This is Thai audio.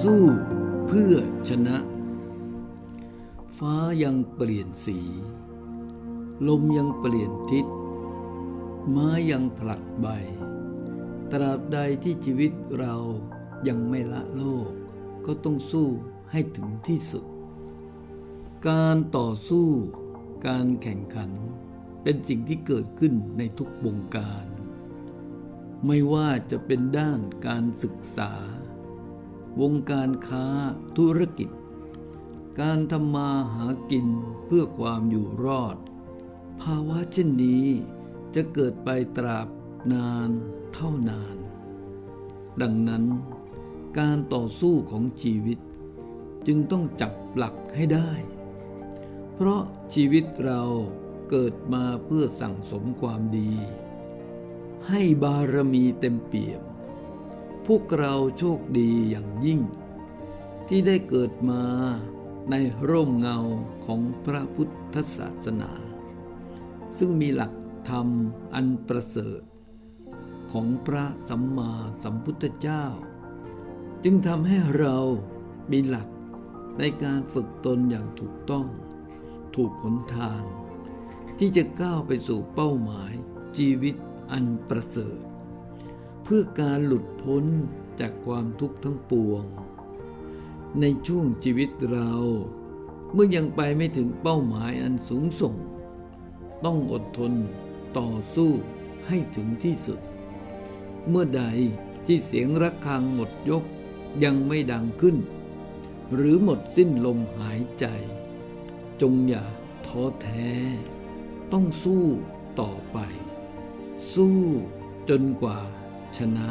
สู้เพื่อชนะ ฟ้ายังเปลี่ยนสี ลมยังเปลี่ยนทิศ ไม้ยังผลัดใบ ตราบใดที่ชีวิตเรายังไม่ละโลก ก็ต้องสู้ให้ถึงที่สุด การต่อสู้ การแข่งขัน เป็นสิ่งที่เกิดขึ้นในทุกวงการ ไม่ว่าจะเป็นด้านการศึกษา วงการค้าธุรกิจ การทำมาหากินเพื่อความอยู่รอด ภาวะเช่นนี้จะเกิดไปตราบนานเท่านาน ดังนั้น การต่อสู้ของชีวิต จึงต้องจับหลักให้ได้ เพราะชีวิตเราเกิดมาเพื่อสั่งสมความดี ให้บารมีเต็มเปี่ยม พวกเราโชคดีอย่างยิ่ง ที่ได้เกิดมาในร่มเงาของพระพุทธศาสนา ซึ่งมีหลักธรรมอันประเสริฐ ของพระสัมมาสัมพุทธเจ้า จึงทำให้เรามีหลักในการฝึกตนอย่างถูกต้อง ถูกหนทาง ที่จะก้าวไปสู่เป้าหมายชีวิต อันประเสริฐ เพื่อการหลุดพ้นจากความทุกข์ทั้งปวง ในช่วงชีวิตเรา เมื่อยังไปไม่ถึงเป้าหมายอันสูงส่ง ต้องอดทนต่อสู้ให้ถึงที่สุด เมื่อใดที่เสียงระฆังหมดยกยังไม่ดังขึ้น หรือหมดสิ้นลมหายใจ จงอย่าท้อแท้ ต้องสู้ต่อไป สู้จนกว่าชนะ